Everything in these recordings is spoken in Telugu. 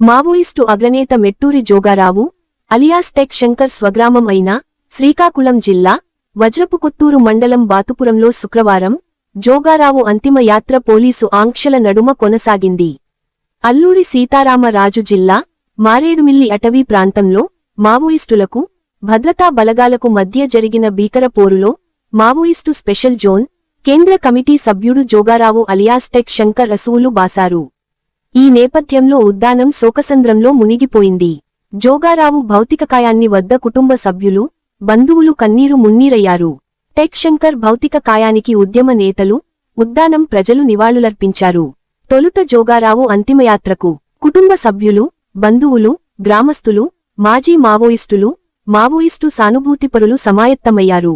మావోయిస్టు అగ్రనేత మెట్టూరి జోగారావు అలియాస్ టెక్ శంకర్ స్వగ్రామం అయిన శ్రీకాకుళం జిల్లా వజ్రపుకొత్తూరు మండలం బాతుపురంలో శుక్రవారం జోగారావు అంతిమ యాత్ర పోలీసు ఆంక్షల నడుమ కొనసాగింది. అల్లూరి సీతారామరాజు జిల్లా మారేడుమిల్లి అటవీ ప్రాంతంలో మావోయిస్టులకు భద్రతా బలగాలకు మధ్య జరిగిన భీకర పోరులో మావోయిస్టు స్పెషల్ జోన్ కేంద్ర కమిటీ సభ్యుడు జోగారావు అలియాస్ టెక్ శంకర్ రసూలు బాసారు. ఈ నేపథ్యంలో ఉద్దానం శోకసంద్రంలో మునిగిపోయింది. జోగారావు భౌతికకాయాన్ని వద్ద కుటుంబ సభ్యులు బంధువులు కన్నీరు మున్నీరయ్యారు. టెక్ శంకర్ భౌతిక కాయానికి ఉద్యమ నేతలు ఉద్దానం ప్రజలు నివాళులర్పించారు. తొలుత జోగారావు అంతిమయాత్రకు కుటుంబ సభ్యులు బంధువులు గ్రామస్తులు మాజీ మావోయిస్టులు మావోయిస్టు సానుభూతిపరులు సమాయత్తమయ్యారు.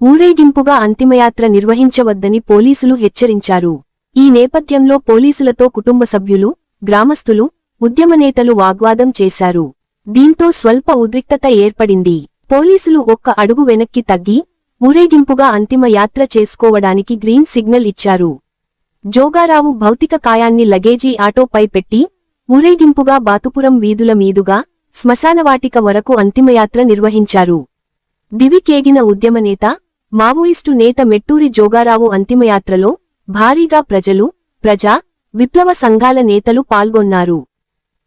ఊరేగింపుగా అంతిమయాత్ర నిర్వహించవద్దని పోలీసులు హెచ్చరించారు. ఈ నేపథ్యంలో పోలీసులతో కుటుంబ సభ్యులు గ్రామస్తులు ఉద్యమనేతలు వాగ్వాదం చేశారు. దీంతో స్వల్ప ఉద్రిక్తత ఏర్పడింది. పోలీసులు ఒక్క అడుగు వెనక్కి తగ్గి ఊరేగింపుగా అంతిమ యాత్ర చేసుకోవడానికి గ్రీన్ సిగ్నల్ ఇచ్చారు. జోగారావు భౌతిక కాయాన్ని లగేజీ ఆటోపై పెట్టి ఊరేగింపుగా బాతుపురం వీధుల మీదుగా శ్మశానవాటిక వరకు అంతిమయాత్ర నిర్వహించారు. దివికేగిన ఉద్యమనేత మావోయిస్టు నేత మెట్టూరి జోగారావు అంతిమయాత్రలో భారీగా ప్రజలు ప్రజా విప్లవ సంఘాల నేతలు పాల్గొన్నారు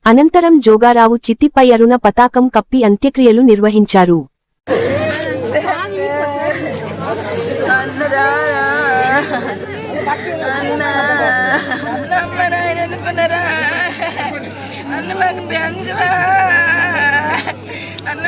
అనంతరం జోగారావు చిత్తిపై అరుణ పతాకం కప్పి అంత్యక్రియలు నిర్వహించారు అన్న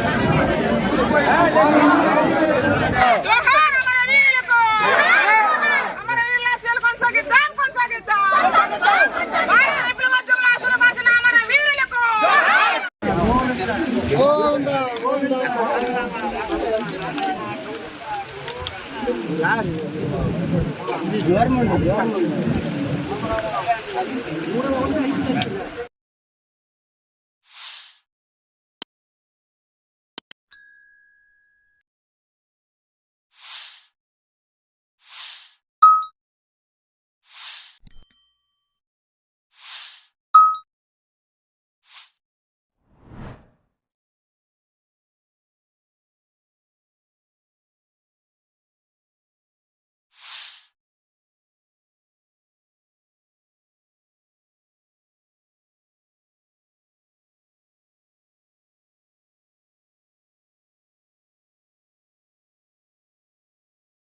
கவர்மெண்ட் கவர்மெண்ட்